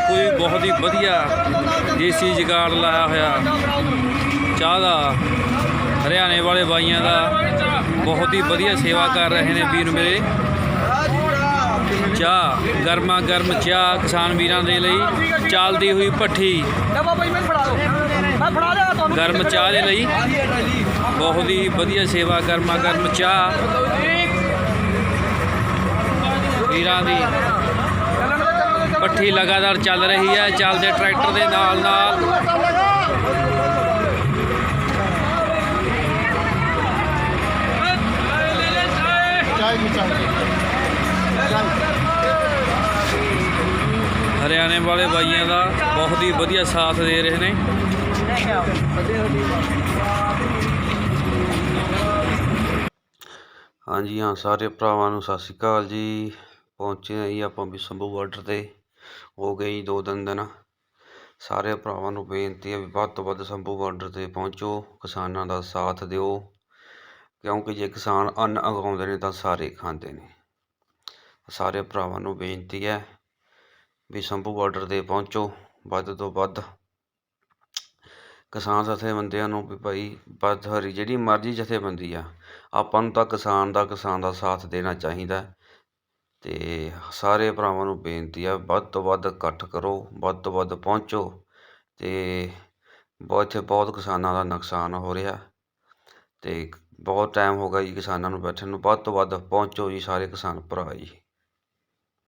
ਦੇਖੋ ਜੀ ਬਹੁਤ ਹੀ ਵਧੀਆ ਦੇਸੀ ਜੁਗਾੜ ਲਾਇਆ ਹੋਇਆ। ਚਾਹ ਦਾ, ਹਰਿਆਣੇ ਵਾਲੇ ਬਾਈਆਂ ਦਾ ਬਹੁਤ ਹੀ ਵਧੀਆ ਸੇਵਾ ਕਰ ਰਹੇ ਨੇ ਵੀਰ ਮੇਰੇ। ਚਾਹ, ਗਰਮਾ ਗਰਮ ਚਾਹ ਕਿਸਾਨ ਵੀਰਾਂ ਦੇ ਲਈ ਚੱਲਦੀ ਹੋਈ ਭੱਠੀ। ਗਰਮ ਚਾਹ ਦੇ ਲਈ ਬਹੁਤ ਹੀ ਵਧੀਆ ਸੇਵਾ, ਗਰਮਾ ਗਰਮ ਚਾਹ। ਵੀਰਾਂ ਦੀ ਦੇ ਭੱਠੀ ਲਗਾਤਾਰ ਚੱਲ ਰਹੀ ਹੈ, ਚੱਲਦੇ ਟਰੈਕਟਰ ਦੇ ਨਾਲ ਨਾਲ। ਹਰਿਆਣੇ ਵਾਲੇ ਬਾਈਆਂ ਦਾ ਬਹੁਤ ਹੀ ਵਧੀਆ ਸਾਥ ਦੇ ਰਹੇ ਨੇ। ਹਾਂਜੀ, ਹਾਂ, ਸਾਰੇ ਭਰਾਵਾਂ ਨੂੰ ਸਤਿ ਸ਼੍ਰੀ ਅਕਾਲ ਜੀ। ਪਹੁੰਚੇ ਹਾਂ ਜੀ ਆਪਾਂ ਵੀ ਸੰਭੂ ਬਾਰਡਰ ਤੇ। ਹੋ ਗਈ ਦੋ ਤਿੰਨ ਦਿਨ। ਸਾਰੇ ਭਰਾਵਾਂ ਨੂੰ ਬੇਨਤੀ ਹੈ ਵੀ ਵੱਧ ਤੋਂ ਵੱਧ ਸੰਭੂ ਬਾਰਡਰ ਤੇ ਪਹੁੰਚੋ, ਕਿਸਾਨਾਂ ਦਾ ਸਾਥ ਦਿਓ। ਕਿਉਂਕਿ ਜੇ ਕਿਸਾਨ ਅੰਨ ਉਗਾਉਂਦੇ ਨੇ ਤਾਂ ਸਾਰੇ ਖਾਂਦੇ ਨੇ। ਸਾਰੇ ਭਰਾਵਾਂ ਨੂੰ ਬੇਨਤੀ ਹੈ ਵੀ ਸੰਭੂ ਬਾਰਡਰ ਤੇ ਪਹੁੰਚੋ, ਵੱਧ ਤੋਂ ਵੱਧ। ਕਿਸਾਨ ਜਥੇਬੰਦੀਆਂ ਨੂੰ ਵੀ ਭਾਈ ਵੱਧ ਹਰੀ, ਜਿਹੜੀ ਮਰਜ਼ੀ ਜਥੇਬੰਦੀ ਆ, ਆਪਾਂ ਨੂੰ ਤਾਂ ਕਿਸਾਨ ਦਾ ਕਿਸਾਨ ਦਾ ਸਾਥ ਦੇਣਾ ਚਾਹੀਦਾ। ਅਤੇ ਸਾਰੇ ਭਰਾਵਾਂ ਨੂੰ ਬੇਨਤੀ ਆ, ਵੱਧ ਤੋਂ ਵੱਧ ਇਕੱਠ ਕਰੋ, ਵੱਧ ਤੋਂ ਵੱਧ ਪਹੁੰਚੋ ਅਤੇ ਬਹੁਤ ਇੱਥੇ ਬਹੁਤ ਕਿਸਾਨਾਂ ਦਾ ਨੁਕਸਾਨ ਹੋ ਰਿਹਾ ਅਤੇ ਬਹੁਤ ਟਾਈਮ ਹੋ ਗਿਆ ਜੀ ਕਿਸਾਨਾਂ ਨੂੰ ਬੈਠਣ ਨੂੰ, ਵੱਧ ਤੋਂ ਵੱਧ ਪਹੁੰਚੋ ਜੀ ਸਾਰੇ ਕਿਸਾਨ ਭਰਾ ਜੀ।